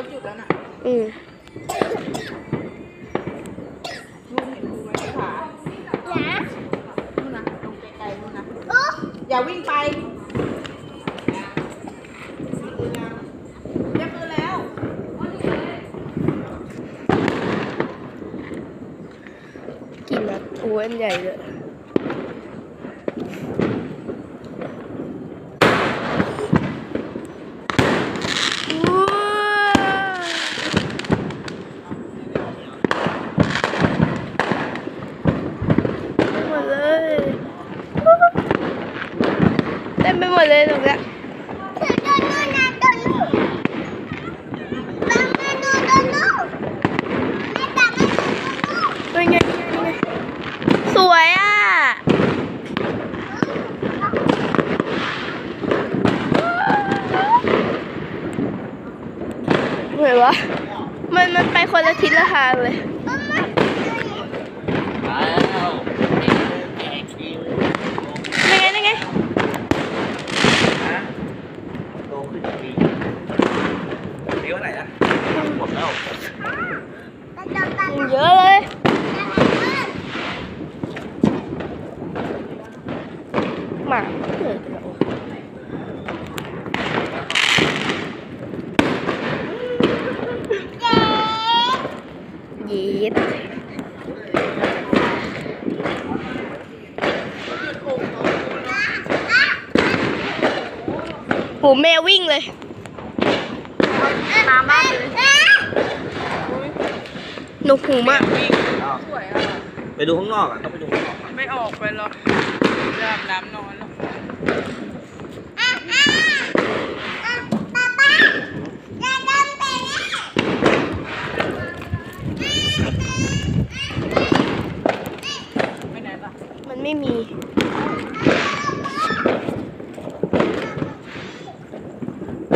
เขาจุดแล้วน่ะอืมนู่นเห็นครูไหมที่ขานู่นนะตรงไกลๆนู่นนะอย่าวิ่งไปเรียบร้อยแล้วกินแบบอ้วนใหญ่เลยว้าวหมดเลยเต็มไปหม ดเลยตรงเนี้ยเป็นไงเป็นไงสวยอะ เหมือนวะมันมันไปคนละทิศละทางเลย แล้วแกคิว ยังไงยังไง นะโตขึ้นปีปีว่าไหนนะหมด แล้วเยอะเลยหมาเกิดแล้วเย็ดโหแมววิ่งเลย มามากเลยห นกหูมากสวยอะ ไปดูข้างนอกอะต้องไปดูข้างนอกไม่ออกไปหรอกจะอาบน้ำนอนแล้วไปไหนล่ะมันไม่มี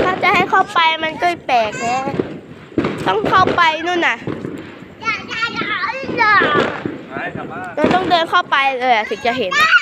ถ้าจะให้เข้าไปมันก็แปลกนะต้องเข้าไปนู่นน่ะไปกลับบ้าน เราต้องเดินเข้าไปเลยอะถึงจะเห็นอะ